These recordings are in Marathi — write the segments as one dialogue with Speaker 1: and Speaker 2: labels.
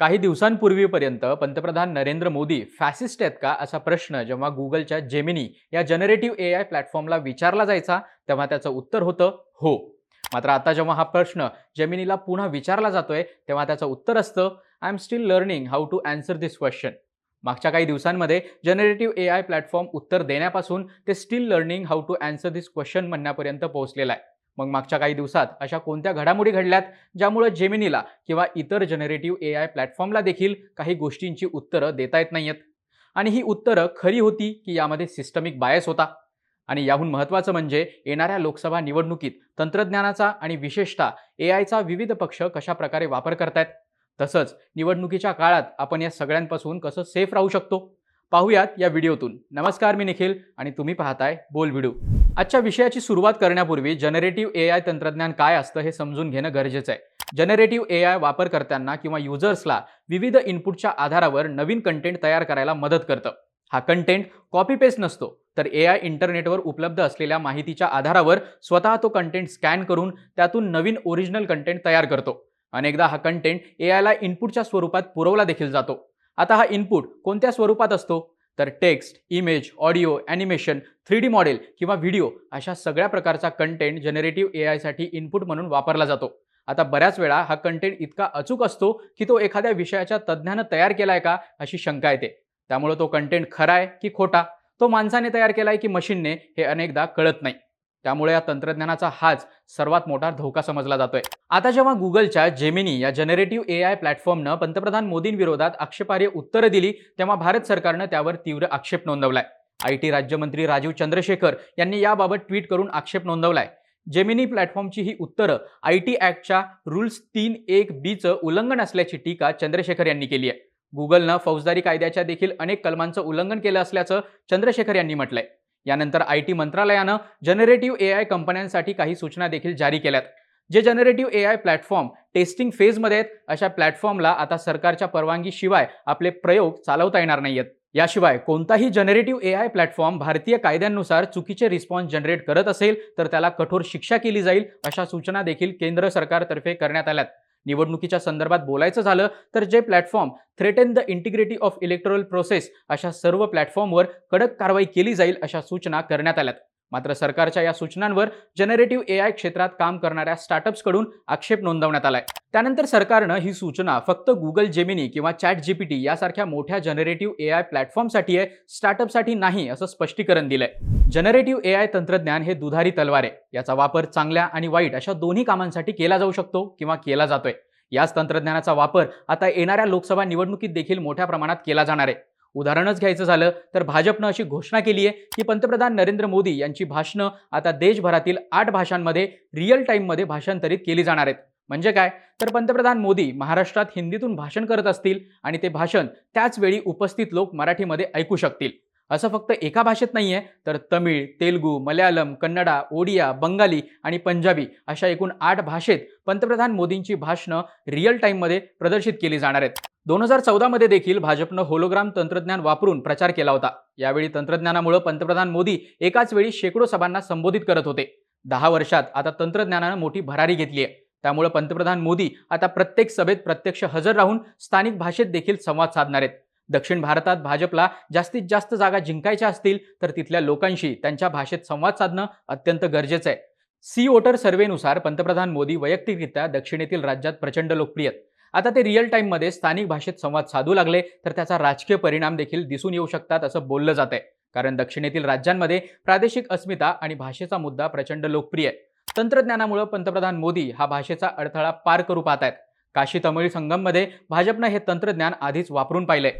Speaker 1: काही दिवसांपूर्वीपर्यंत पंतप्रधान नरेंद्र मोदी फॅसिस्ट आहेत का असा प्रश्न जेव्हा गुगलच्या जेमिनी या जनरेटिव्ह ए आय प्लॅटफॉर्मला विचारला जायचा तेव्हा त्याचं उत्तर होतं हो. मात्र आता जेव्हा हा प्रश्न जेमिनीला पुन्हा विचारला जातोय तेव्हा त्याचं उत्तर असतं I am still learning how to answer this question मागच्या काही दिवसांमध्ये जनरेटिव्ह ए आय प्लॅटफॉर्म उत्तर देण्यापासून ते still learning how to answer this question म्हणण्यापर्यंत पोहोचलेला आहे. मग मागच्या काही दिवसात अशा कोणत्या घडामोडी घडल्यात ज्यामुळे जेमिनीला किंवा इतर जनरेटिव्ह ए आय प्लॅटफॉर्मला देखील काही गोष्टींची उत्तरं देता येत नाहीयेत? आणि ही उत्तरं खरी होती की यामध्ये सिस्टमिक बायस होता? आणि याहून महत्त्वाचं म्हणजे येणाऱ्या लोकसभा निवडणुकीत तंत्रज्ञानाचा आणि विशेषतः ए आयचा विविध पक्ष कशा प्रकारे वापर करतायत? तसंच निवडणुकीच्या काळात आपण या सगळ्यांपासून कसं सेफ राहू शकतो? पाहूयात या व्हिडिओतून. नमस्कार मी निखिल आणि तुम्ही पाहताय बोल व्हिडिओ. आजच्या विषयाची सुरुवात करण्यापूर्वी जनरेटिव्ह ए आय तंत्रज्ञान काय असतं हे समजून घेणं गरजेचं आहे. जनरेटिव्ह ए आय वापरकर्त्यांना किंवा युजर्सला विविध इनपुटच्या आधारावर नवीन कंटेंट तयार करायला मदत करतं. हा कंटेंट कॉपी पेस्ट नसतो तर ए आय इंटरनेटवर उपलब्ध असलेल्या माहितीच्या आधारावर स्वतः तो कंटेंट स्कॅन करून त्यातून नवीन ओरिजिनल कंटेंट तयार करतो. अनेकदा हा कंटेंट ए आयला इनपुटच्या स्वरूपात पुरवला देखील जातो. आता हा इनपुट कोणत्या स्वरूपात असतो? तर text image audio animation three D model किंवा व्हिडिओ अशा सगळ्या प्रकारचा कंटेंट जनरेटिव्ह ए आयसाठी इनपुट म्हणून वापरला जातो. आता बऱ्याच वेळा हा कंटेंट इतका अचूक असतो की तो एखाद्या विषयाच्या तज्ज्ञानं तयार केला आहे का अशी शंका येते. त्यामुळे तो कंटेंट खरा आहे की खोटा? तो माणसाने तयार केला आहे की मशीनने हे अनेकदा कळत नाही. त्यामुळे या तंत्रज्ञानाचा हाच सर्वात मोठा धोका समजला जातोय. आता जेव्हा गुगलच्या जेमिनी या जनरेटिव्ह ए आय प्लॅटफॉर्मनं पंतप्रधान मोदींविरोधात आक्षेपार्ह उत्तरं दिली तेव्हा भारत सरकारनं त्यावर तीव्र आक्षेप नोंदवलाय. आय टी राज्यमंत्री राजीव चंद्रशेखर यांनी याबाबत ट्विट करून आक्षेप नोंदवलाय. जेमिनी प्लॅटफॉर्मची ही उत्तरं आय टी ॲक्टच्या रूल्स तीन एक बीचं उल्लंघन असल्याची टीका चंद्रशेखर यांनी केली आहे. गुगलनं फौजदारी कायद्याच्या देखील अनेक कलमांचं उल्लंघन केलं असल्याचं चंद्रशेखर यांनी म्हटलंय. यानंतर आय टी मंत्रालयानं जनरेटिव्ह ए आय कंपन्यांसाठी काही सूचना देखील जारी केल्यात. जे generative A I platform testing फेजमध्ये आहेत अशा प्लॅटफॉर्मला आता सरकारच्या परवानगीशिवाय आपले प्रयोग चालवता येणार नाहीयेत. याशिवाय कोणताही जनरेटिव्ह ए आय प्लॅटफॉर्म भारतीय कायद्यांनुसार चुकीचे रिस्पॉन्स जनरेट करत असेल तर त्याला कठोर शिक्षा केली जाईल अशा सूचना देखील केंद्र सरकारतर्फे करण्यात आल्यात. निवडणुकीच्या संदर्भात बोलायचं झालं तर जे platform threaten the integrity of electoral process अशा सर्व प्लॅटफॉर्मवर कडक कारवाई केली जाईल अशा सूचना करण्यात आल्यात. मात्र सरकारच्या या सूचनांवर जनरेटिव्ह ए आय क्षेत्रात काम करणाऱ्या स्टार्टअप्सकडून आक्षेप नोंदवण्यात आलाय. त्यानंतर सरकारनं ही सूचना फक्त गुगल जेमिनी किंवा चॅट जीपीटी यासारख्या मोठ्या जनरेटिव्ह ए आय प्लॅटफॉर्मसाठी आहे स्टार्टअपसाठी नाही असं स्पष्टीकरण दिलंय. जनरेटिव्ह ए आय तंत्रज्ञान हे दुधारी तलवार आहे. याचा वापर चांगल्या आणि वाईट अशा दोन्ही कामांसाठी केला जाऊ शकतो किंवा केला जातोय. याच तंत्रज्ञानाचा वापर आता येणाऱ्या लोकसभा निवडणुकीत देखील मोठ्या प्रमाणात केला जाणार आहे. उदाहरणच घ्यायचं झालं तर भाजपनं अशी घोषणा केली आहे की पंतप्रधान नरेंद्र मोदी यांची भाषणं आता देशभरातील आठ भाषांमध्ये रिअल टाईममध्ये भाषांतरित केली जाणार आहेत. म्हणजे काय? तर पंतप्रधान मोदी महाराष्ट्रात हिंदीतून भाषण करत असतील आणि ते भाषण त्याच वेळी उपस्थित लोक मराठीमध्ये ऐकू शकतील. असं फक्त एका भाषेत नाही आहे तर तमिळ तेलगू मल्याळम कन्नडा ओडिया बंगाली आणि पंजाबी अशा एकूण आठ भाषेत पंतप्रधान मोदींची भाषणं रिअल टाईममध्ये प्रदर्शित केली जाणार आहेत. दोन हजार चौदामध्ये देखील भाजपनं होलोग्राम तंत्रज्ञान वापरून प्रचार केला होता. यावेळी तंत्रज्ञानामुळे पंतप्रधान मोदी एकाच वेळी शेकडो सभांना संबोधित करत होते. दहा वर्षात आता तंत्रज्ञानानं मोठी भरारी घेतली आहे त्यामुळे पंतप्रधान मोदी आता प्रत्येक सभेत प्रत्यक्ष हजर राहून स्थानिक भाषेत देखील संवाद साधणार आहेत. दक्षिण भारतात भाजपला जास्तीत जास्त जागा जिंकायच्या असतील तर तिथल्या लोकांशी त्यांच्या भाषेत संवाद साधणं अत्यंत गरजेचं आहे. सी वोटर सर्व्हेनुसार पंतप्रधान मोदी वैयक्तिकरित्या दक्षिणेतील राज्यात प्रचंड लोकप्रिय आहेत. आता ते रिअल टाईममध्ये स्थानिक भाषेत संवाद साधू लागले तर त्याचा राजकीय परिणाम देखील दिसून येऊ शकतात असं बोललं जात आहे कारण दक्षिणेतील राज्यांमध्ये प्रादेशिक अस्मिता आणि भाषेचा मुद्दा प्रचंड लोकप्रिय आहे. तंत्रज्ञानामुळे पंतप्रधान मोदी हा भाषेचा अडथळा पार करू पाहत आहेत काशी तमिळ संगममध्ये भाजपनं हे तंत्रज्ञान आधीच वापरून पाहिले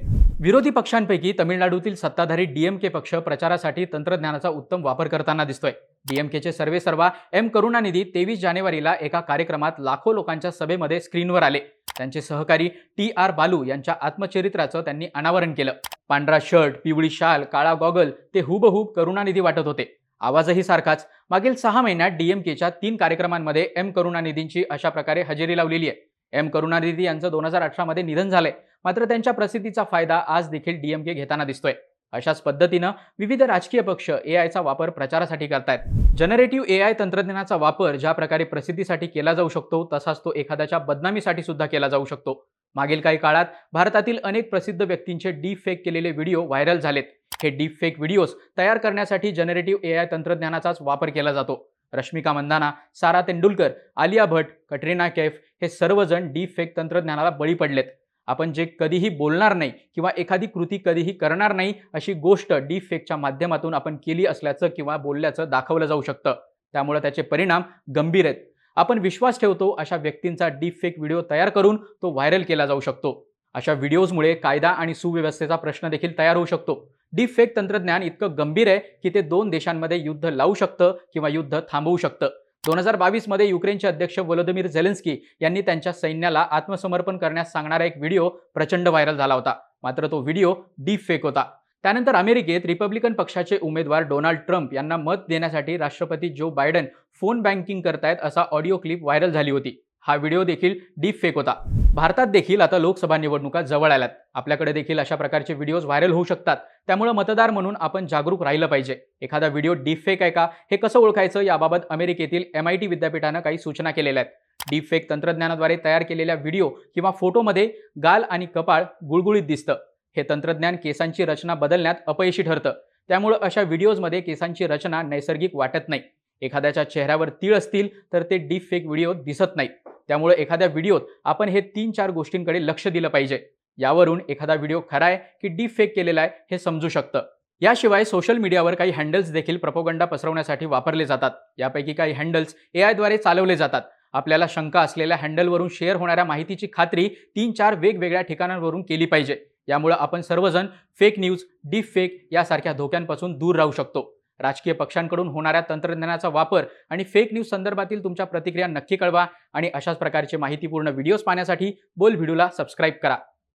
Speaker 1: विरोधी पक्षांपैकी तमिळनाडूतील सत्ताधारी डीएमके पक्ष प्रचारासाठी तंत्रज्ञानाचा उत्तम वापर करताना दिसतोय. डीएमकेचे सर्वे सर्वा एम करुणानिधी तेवीस जानेवारीला एका कार्यक्रमात लाखो लोकांच्या सभेमध्ये स्क्रीनवर आले. त्यांचे सहकारी टी आर बालू यांच्या आत्मचरित्राचं त्यांनी अनावरण केलं. पांढरा शर्ट पिवळी शाल काळा गॉगल ते हुबहूब करुणानिधी वाटत होते. आवाजही सारखाच. मागील सहा महिन्यात डीएमकेच्या तीन कार्यक्रमांमध्ये एम करुणानिधींची अशा प्रकारे हजेरी लावलेली आहे. एम करुणानिधी यांचं दोन हजार अठरामध्ये निधन झालंय. मात्र त्यांच्या प्रसिद्धीचा फायदा आज देखील डीएमके घेताना दिसतोय. अशाच पद्धतीनं विविध राजकीय पक्ष ए आयचा वापर प्रचारासाठी करतायत. जनरेटिव्ह ए आय तंत्रज्ञानाचा वापर ज्या प्रकारे प्रसिद्धीसाठी केला जाऊ शकतो तसाच तो एखाद्याच्या बदनामीसाठी सुद्धा केला जाऊ शकतो. मागील काही काळात भारतातील अनेक प्रसिद्ध व्यक्तींचे डीप फेक केलेले व्हिडिओ व्हायरल झालेत. हे डीप फेक व्हिडिओज तयार करण्यासाठी जनरेटिव्ह ए आय तंत्रज्ञानाचाच वापर केला जातो. रश्मिका मंदाना सारा तेंडुलकर आलिया भट कटरीना कैफ हे सर्वजण डीप फेक तंत्रज्ञानाला बळी पडलेत. आपण जे कधीही बोलणार नाही किंवा एखादी कृती कधीही करणार नाही अशी गोष्ट डीप फेकच्या माध्यमातून आपण केली असल्याचं किंवा बोलल्याचं दाखवलं जाऊ शकतं. त्यामुळे त्याचे परिणाम गंभीर आहेत. आपण विश्वास ठेवतो अशा व्यक्तींचा डीप फेक व्हिडिओ तयार करून तो व्हायरल केला जाऊ शकतो. अशा व्हिडिओजमुळे कायदा आणि सुव्यवस्थेचा प्रश्न देखील तयार होऊ शकतो. डीप फेक तंत्रज्ञान इतकं गंभीर आहे की ते दोन देशांमध्ये युद्ध लावू शकतं किंवा युद्ध थांबवू शकतं. दोन हजार बावीसमध्ये युक्रेनचे अध्यक्ष वोलोदिमीर झेलेन्स्की यांनी त्यांच्या सैन्याला आत्मसमर्पण करण्यास सांगणारा एक व्हिडिओ प्रचंड व्हायरल झाला होता. मात्र तो व्हिडिओ डीप फेक होता. त्यानंतर अमेरिकेत रिपब्लिकन पक्षाचे उमेदवार डोनाल्ड ट्रम्प यांना मत देण्यासाठी राष्ट्रपती जो बायडन फोन बँकिंग करतायत असा ऑडिओ क्लिप व्हायरल झाली होती. हा व्हिडिओ देखील डीप फेक होता. भारतात देखील आता लोकसभा निवडणुका जवळ आल्यात. आपल्याकडे देखील अशा प्रकारचे व्हिडिओज व्हायरल होऊ शकतात. त्यामुळे मतदार म्हणून आपण जागरूक राहिलं पाहिजे. एखादा व्हिडिओ डीप फेक आहे का? हे कसं ओळखायचं? याबाबत अमेरिकेतील एम आय टी विद्यापीठानं काही सूचना केलेल्या आहेत. डीप फेक तंत्रज्ञानाद्वारे तयार केलेल्या व्हिडिओ किंवा फोटोमध्ये गाल आणि कपाळ गुळगुळीत दिसतं. हे तंत्रज्ञान केसांची रचना बदलण्यात अपयशी ठरतं. त्यामुळं अशा व्हिडिओजमध्ये केसांची रचना नैसर्गिक वाटत नाही. एखाद्याच्या चेहऱ्यावर तीळ असतील तर ते डीप फेक व्हिडिओ दिसत नाही. त्यामुळे एखाद्या व्हिडिओत आपण हे तीन चार गोष्टींकडे लक्ष दिलं पाहिजे. यावरून एखादा व्हिडिओ खरा आहे की डीप फेक केलेला आहे हे समजू शकतं. याशिवाय सोशल मीडियावर काही हँडल्स देखील प्रपोगंडा पसरवण्यासाठी वापरले जातात. यापैकी काही हँडल्स ए आयद्वारे चालवले जातात. आपल्याला शंका असलेल्या हँडलवरून शेअर होणाऱ्या माहितीची खात्री तीन चार वेगवेगळ्या ठिकाणांवरून केली पाहिजे. यामुळे आपण सर्वजण फेक न्यूज डीप फेक यासारख्या धोक्यांपासून दूर राहू शकतो. राजकीय पक्षांकडून होणाऱ्या तंत्रज्ञानाचा वापर आणि फेक न्यूज संदर्भातील तुमच्या प्रतिक्रिया नक्की कळवा. आणि अशाच प्रकारचे माहितीपूर्ण व्हिडिओज पाहण्यासाठी बोल व्हिडिओला सबस्क्राईब करा.